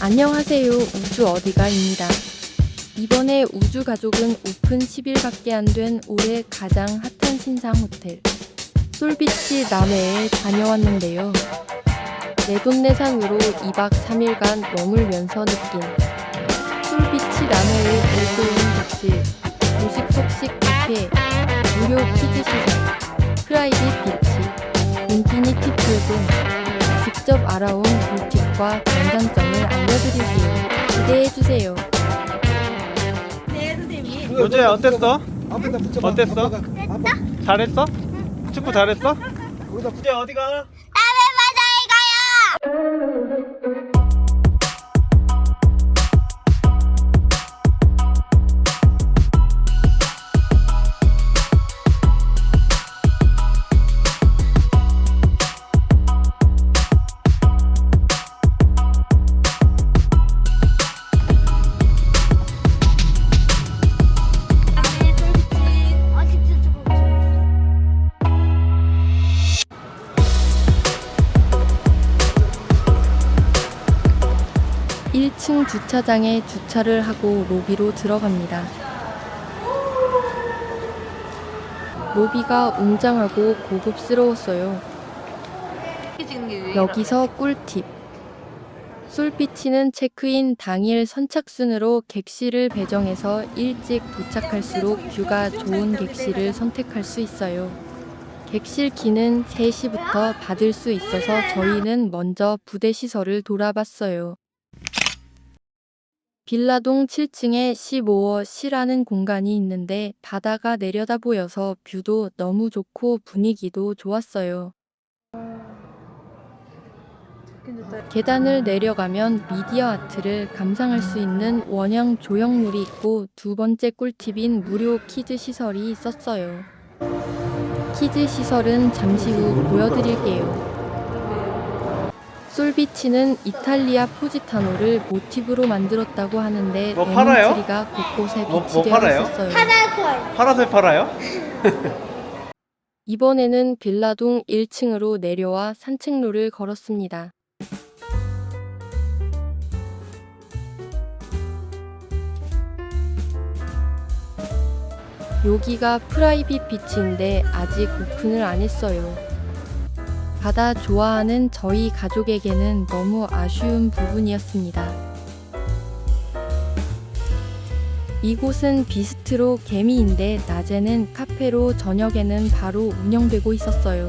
안녕하세요. 우주 어디가입니다. 이번에 우주 가족은 오픈 10일밖에 안 된 올해 가장 핫한 신상 호텔 솔비치 남해에 다녀왔는데요. 내돈내산으로 2박 3일간 머물면서 느낀 솔비치 남해의 별도인 객실, 조식 속식 뷔페, 무료 키즈 시설, 프라이빗 비치, 인피니티 풀 등 직접 알아온 꿀팁과 장단점을 알려드릴게요. 기대해주세요. 네, 선생님. 요즘 어땠어? 앞에다 붙여봐. 어땠어? 아빠가, 아빠. 잘했어? 축구 잘했어? 거기다 이제 어디 가? 1층 주차장에 주차를 하고 로비로 들어갑니다. 로비가 웅장하고 고급스러웠어요. 여기서 꿀팁. 솔비치는 체크인 당일 선착순으로 객실을 배정해서 일찍 도착할수록 뷰가 좋은 객실을 선택할 수 있어요. 객실 키는 3시부터 받을 수 있어서 저희는 먼저 부대 시설을 돌아봤어요. 빌라동 7층에 15호 C라는 공간이 있는데 바다가 내려다 보여서 뷰도 너무 좋고 분위기도 좋았어요. 계단을 내려가면 미디어 아트를 감상할 수 있는 원형 조형물이 있고 두 번째 꿀팁인 무료 키즈 시설이 있었어요. 키즈 시설은 잠시 후 보여드릴게요. 솔비치는 이탈리아 포지타노를 모티브로 만들었다고 하는데 뭐 팔아요? 레몬트리가 곳곳에 뭐- 뭐 비치되어 팔아요? 있었어요. 파라솔 팔아요? 이번에는 빌라동 1층으로 내려와 산책로를 걸었습니다. 여기가 프라이빗 비치인데 아직 오픈을 안 했어요. 바다 좋아하는 저희 가족에게는 너무 아쉬운 부분이었습니다. 이곳은 비스트로 개미인데 낮에는 카페로 저녁에는 바로 운영되고 있었어요.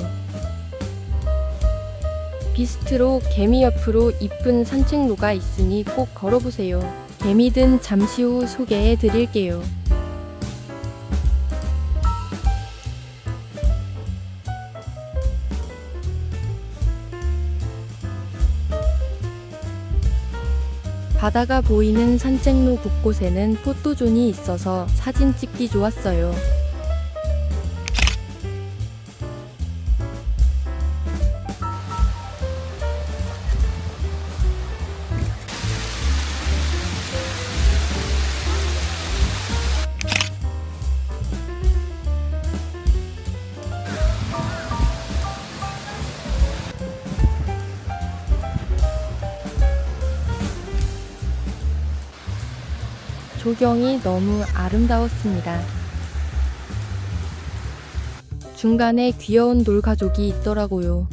비스트로 개미 옆으로 이쁜 산책로가 있으니 꼭 걸어보세요. 개미든 잠시 후 소개해 드릴게요. 바다가 보이는 산책로 곳곳에는 포토존이 있어서 사진 찍기 좋았어요. 조경이 너무 아름다웠습니다. 중간에 귀여운 놀가족이 있더라고요.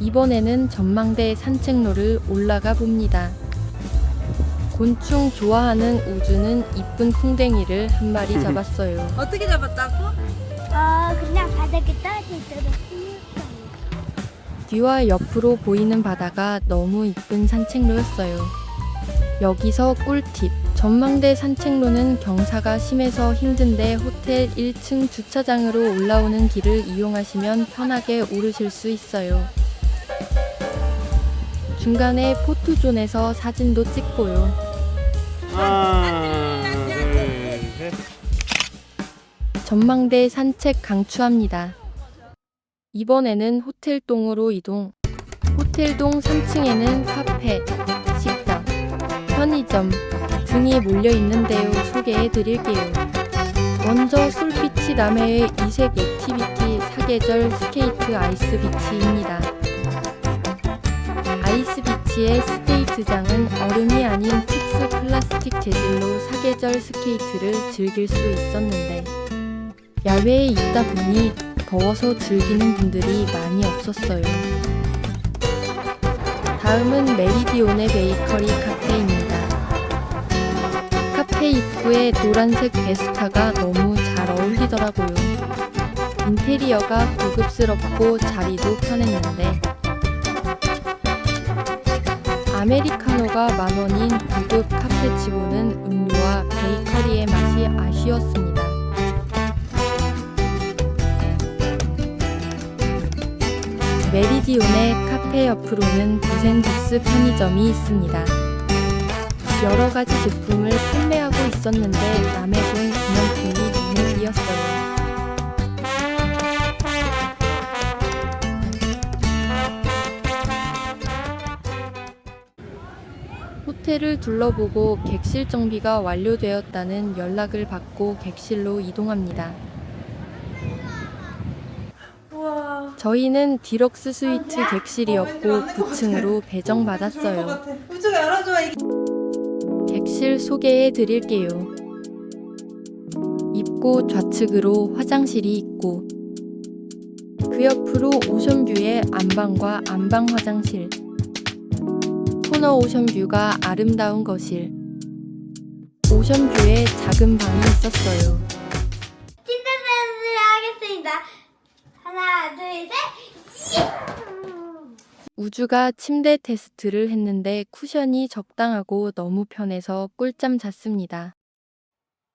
이번에는 전망대 산책로를 올라가 봅니다. 곤충 좋아하는 우주는 이쁜 풍뎅이를 한 마리 잡았어요. 어떻게 잡았다고? 어 그냥 바닥에 떨어져 있어도 뒤와 옆으로 보이는 바다가 너무 이쁜 산책로였어요. 여기서 꿀팁. 전망대 산책로는 경사가 심해서 힘든데 호텔 1층 주차장으로 올라오는 길을 이용하시면 편하게 오르실 수 있어요. 중간에 포토존에서 사진도 찍고요. 하나, 둘, 셋. 전망대 산책 강추합니다. 이번에는 호텔동으로 이동. 호텔동 3층에는 카페, 식당, 편의점 등이 몰려 있는데요. 소개해 드릴게요. 먼저 솔비치 남해의 이색 액티비티 사계절 스케이트 아이스 비치입니다. 비치의 스케이트장은 얼음이 아닌 특수 플라스틱 재질로 사계절 스케이트를 즐길 수 있었는데 야외에 있다 보니 더워서 즐기는 분들이 많이 없었어요. 다음은 메리디온의 베이커리 카페입니다. 카페 입구에 노란색 베스타가 너무 잘 어울리더라고요. 인테리어가 고급스럽고 자리도 편했는데 아메리카노가 만 원인 고급 카페치고는 음료와 베이커리의 맛이 아쉬웠습니다. 메리디온의 카페 옆으로는 부센주스 편의점이 있습니다. 여러 가지 제품을 판매하고 있었는데 돈 기념품이 눈에 띄었어요. 호텔을 둘러보고 객실 정비가 완료되었다는 연락을 받고 객실로 이동합니다. 우와. 저희는 디럭스 스위트 객실이었고 9층으로 배정받았어요. 우주가 열어줘. 이게. 객실 소개해 드릴게요. 입구 좌측으로 화장실이 있고 그 옆으로 오션뷰의 안방과 안방 화장실 코너 오션뷰가 아름다운 거실 오션뷰에 작은 방이 있었어요. 우주가 침대 테스트를 했는데 쿠션이 적당하고 너무 편해서 꿀잠 잤습니다.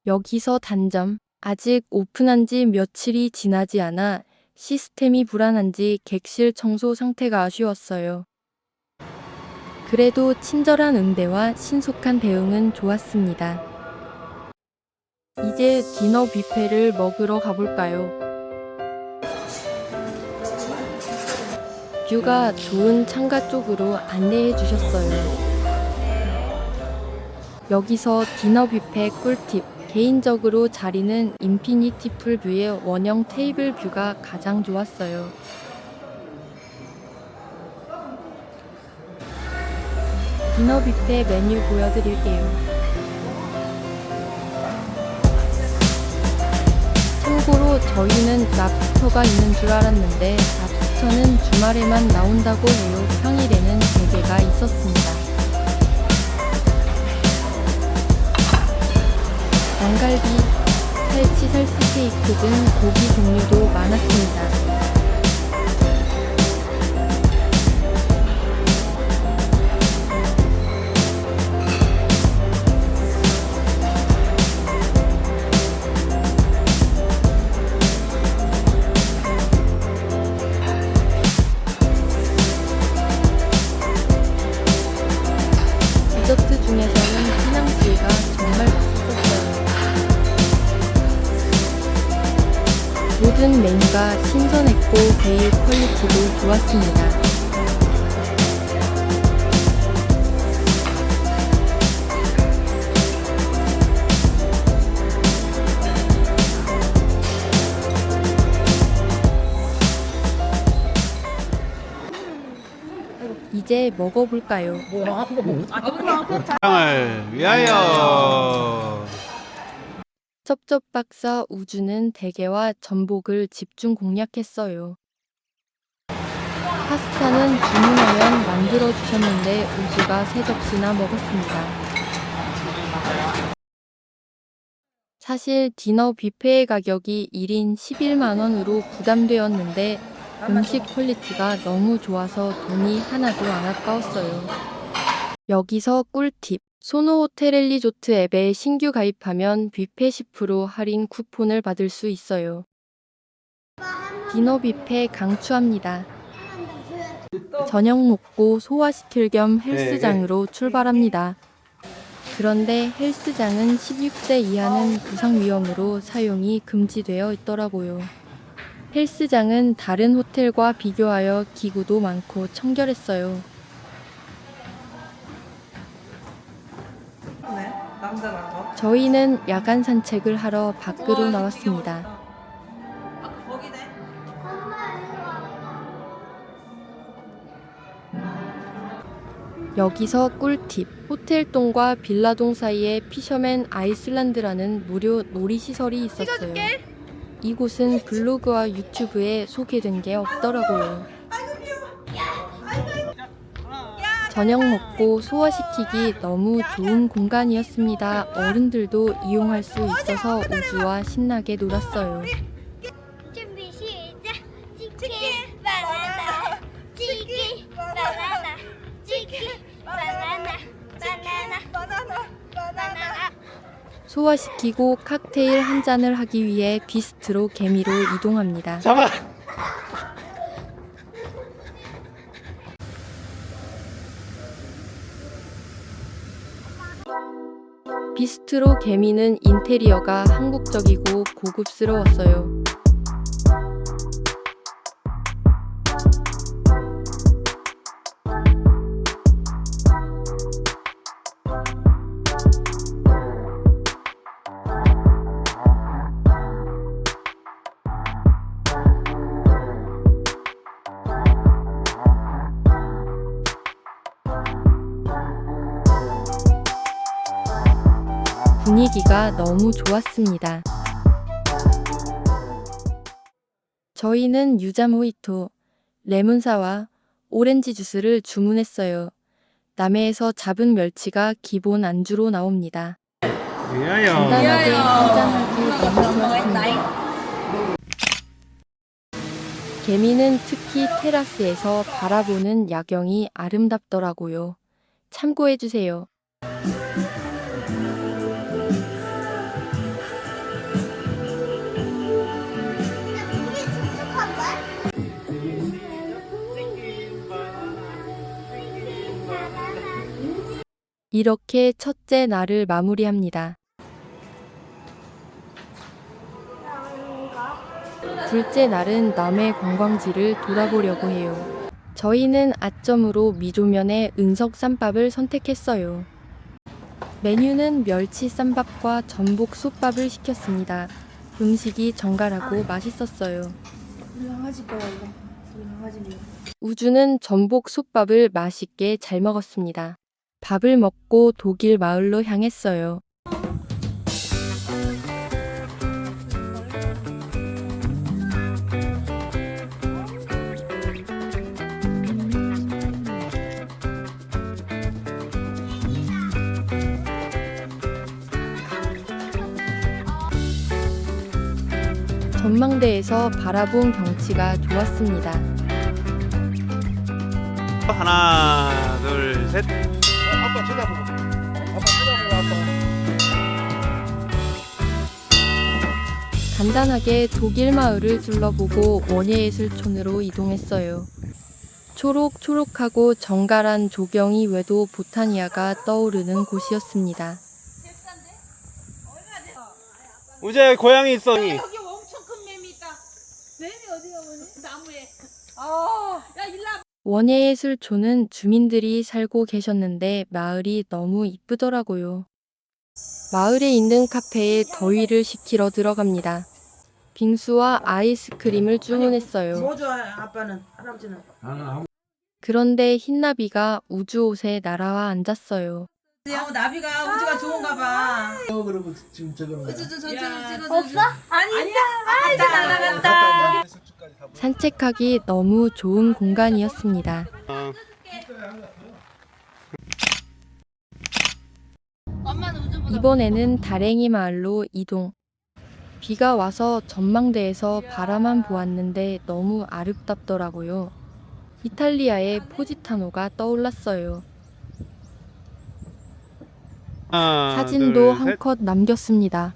여기서 단점. 아직 오픈한 지 며칠이 지나지 않아 시스템이 불안한지 객실 청소 상태가 아쉬웠어요. 그래도 친절한 응대와 신속한 대응은 좋았습니다. 이제 디너 뷔페를 먹으러 가볼까요? 뷰가 좋은 창가 쪽으로 안내해 주셨어요. 여기서 디너 뷔페 꿀팁. 개인적으로 자리는 인피니티 풀 뷰의 원형 테이블 뷰가 가장 좋았어요. 디너 뷔페 메뉴 보여드릴게요. 참고로 저희는 랍스터가 있는 줄 알았는데 랍스터는 주말에만 나온다고 해요. 평일에는 대게가 있었습니다. 양갈비, 살치 살스 케이크 등 고기 종류도 많았습니다. 좋았습니다. 이제 먹어볼까요? 사랑을 위하여. 첩첩박사 우주는 대게와 전복을 집중 공략했어요. 파스타는 주문하면 만들어 주셨는데 우주가 세 접시나 먹었습니다. 사실 디너 뷔페의 가격이 1인 11만 원으로 부담되었는데 음식 퀄리티가 너무 좋아서 돈이 하나도 안 아까웠어요. 여기서 꿀팁. 소노 호텔 리조트 앱에 신규 가입하면 뷔페 10% 할인 쿠폰을 받을 수 있어요. 디너 뷔페 강추합니다. 저녁 먹고 소화시킬 겸 헬스장으로 출발합니다. 그런데 헬스장은 16세 이하는 부상 위험으로 사용이 금지되어 있더라고요. 헬스장은 다른 호텔과 비교하여 기구도 많고 청결했어요. 네. 저희는 야간 산책을 하러 밖으로 나왔습니다. 여기서 꿀팁. 호텔동과 빌라동 사이에 피셔맨 아이슬란드라는 무료 놀이시설이 있었어요. 이곳은 블로그와 유튜브에 소개된 게 없더라고요. 저녁 먹고 소화시키기 너무 좋은 공간이었습니다. 어른들도 이용할 수 있어서 우주와 신나게 놀았어요. 소화시키고 칵테일 한 잔을 하기 위해 비스트로 개미로 이동합니다. 잡아. 비스트로 개미는 인테리어가 한국적이고 고급스러웠어요. 분위기가 너무 좋았습니다. 저희는 유자 모히토, 레몬사와 오렌지 주스를 주문했어요. 남해에서 잡은 멸치가 기본 안주로 나옵니다. 간단하게 한잔하기 너무 좋았습니다. 개미는 특히 테라스에서 바라보는 야경이 아름답더라고요. 참고해주세요. 이렇게 첫째 날을 마무리합니다. 둘째 날은 남해 관광지를 돌아보려고 해요. 저희는 아점으로 미조면에 은석 쌈밥을 선택했어요. 메뉴는 멸치 쌈밥과 전복 솥밥을 시켰습니다. 음식이 정갈하고 맛있었어요. 우주는 전복 솥밥을 맛있게 잘 먹었습니다. 밥을 먹고 독일 마을로 향했어요. 전망대에서 바라본 경치가 좋았습니다. 하나, 둘, 셋. 간단하게 독일 마을을 둘러보고 원예예술촌으로 이동했어요. 초록초록하고 정갈한 조경이 외도 보타니아가 떠오르는 곳이었습니다. 우재 고양이 있어. 여기 엄청 큰 뱀이 있다. 뱀이 어디가 보니? 나무에. 아, 야 일로 원예예술촌은 주민들이 살고 계셨는데 마을이 너무 이쁘더라고요. 마을에 있는 카페에 더위를 식히러 들어갑니다. 빙수와 아이스크림을 주문했어요. 뭐 할아버지는. 그런데 흰나비가 우주옷에 날아와 앉았어요. 야 나비가 우주가 좋은가 봐. 어 그러고 지금 저거 없어? 아니 있어. 아이 날아갔다. 산책하기 너무 좋은 공간이었습니다. 이번에는 다랭이 마을로 이동. 비가 와서 전망대에서 바라만 보았는데 너무 아름답더라고요. 이탈리아의 포지타노가 떠올랐어요. 하나, 사진도 둘, 한 셋. 컷 남겼습니다.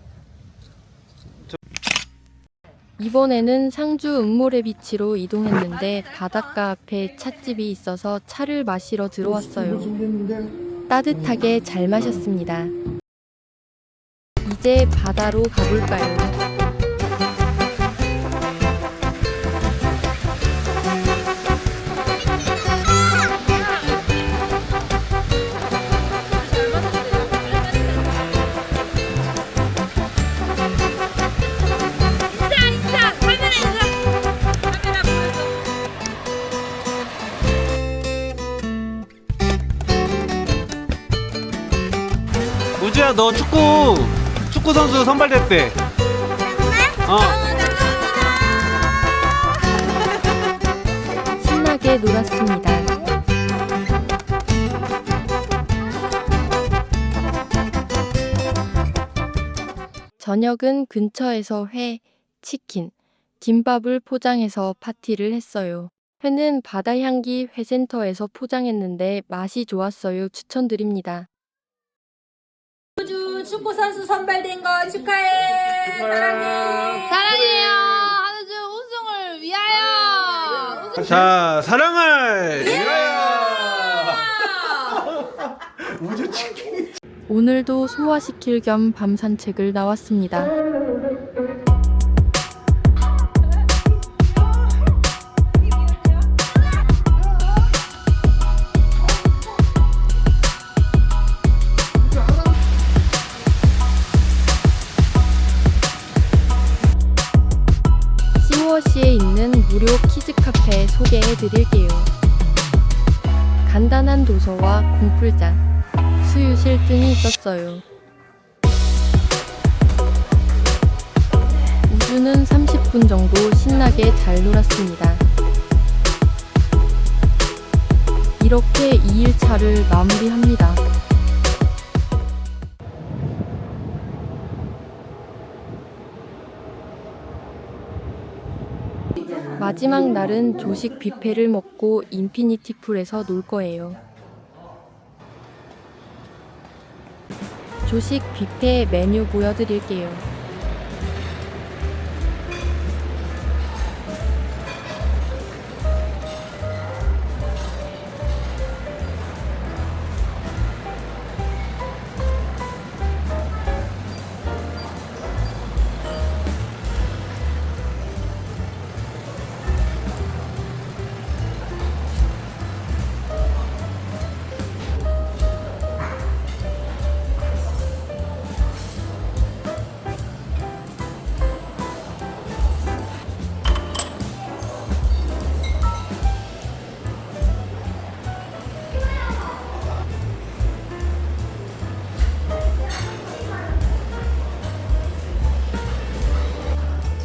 이번에는 상주 음모레 비치로 이동했는데 바닷가 앞에 찻집이 있어서 차를 마시러 들어왔어요. 따뜻하게 잘 마셨습니다. 이제 바다로 가볼까요? 너 축구 축구 선수 선발됐대. 어. 신나게 놀았습니다. 저녁은 근처에서 회, 치킨, 김밥을 포장해서 파티를 했어요. 회는 바다향기 회센터에서 포장했는데 맛이 좋았어요. 추천드립니다. 우주 축구 선수 선발된 거 축하해. 사랑해. 사랑해요. 한우주 우승을 위하여. 우승 자 사랑을 위하여. 오늘도 소화시킬 겸 밤 산책을 나왔습니다. 카페 소개해 드릴게요. 간단한 도서와 공풀장, 수유실 등이 있었어요. 우주는 30분 정도 신나게 잘 놀았습니다. 이렇게 2일차를 마무리합니다. 마지막 날은 조식 뷔페를 먹고 인피니티 풀에서 놀 거예요. 조식 뷔페 메뉴 보여드릴게요.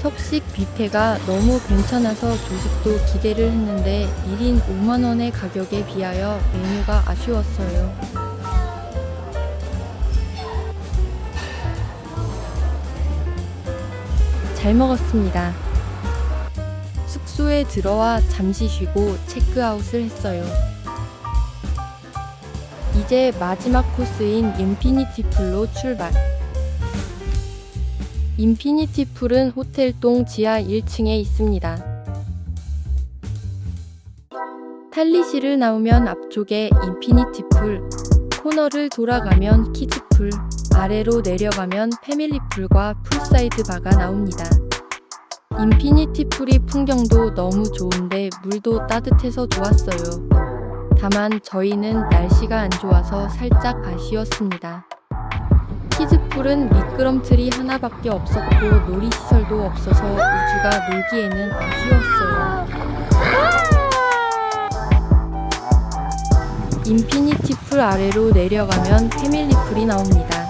석식 뷔페가 너무 괜찮아서 조식도 기대를 했는데 1인 5만원의 가격에 비하여 메뉴가 아쉬웠어요. 잘 먹었습니다. 숙소에 들어와 잠시 쉬고 체크아웃을 했어요. 이제 마지막 코스인 인피니티 풀로 출발. 인피니티 풀은 호텔동 지하 1층에 있습니다. 탈리실을 나오면 앞쪽에 인피니티 풀, 코너를 돌아가면 키즈 풀, 아래로 내려가면 패밀리 풀과 풀사이드 바가 나옵니다. 인피니티 풀이 풍경도 너무 좋은데 물도 따뜻해서 좋았어요. 다만 저희는 날씨가 안 좋아서 살짝 아쉬웠습니다. 키즈풀은 미끄럼틀이 하나밖에 없었고 놀이시설도 없어서 우주가 놀기에는 아쉬웠어요. 인피니티 풀 아래로 내려가면 패밀리 풀이 나옵니다.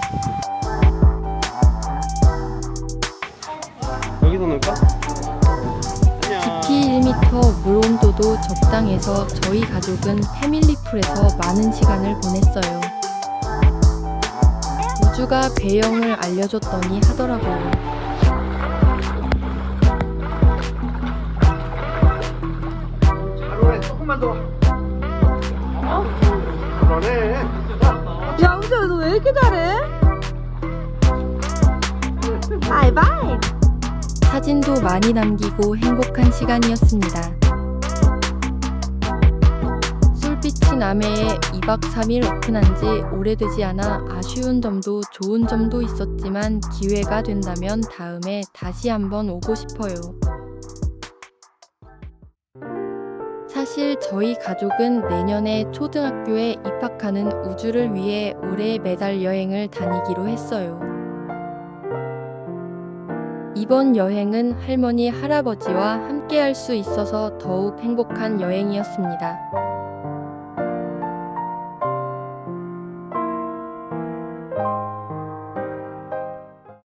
여기서 놀까? 특히 1m 물 온도도 적당해서 저희 가족은 패밀리 풀에서 많은 시간을 보냈어요. 우주가 배영을 알려줬더니 하더라고요. 조금만 더. 그러네. 야 우주 너왜 이렇게 잘해? 바이바이. 사진도 많이 남기고 행복한 시간이었습니다. 솔비치 남해에 2박 3일 오픈한 지 오래되지 않아 아쉬운 점도 좋은 점도 있었지만 기회가 된다면 다음에 다시 한번 오고 싶어요. 사실 저희 가족은 내년에 초등학교에 입학하는 우주를 위해 올해 매달 여행을 다니기로 했어요. 이번 여행은 할머니, 할아버지와 함께 할 수 있어서 더욱 행복한 여행이었습니다.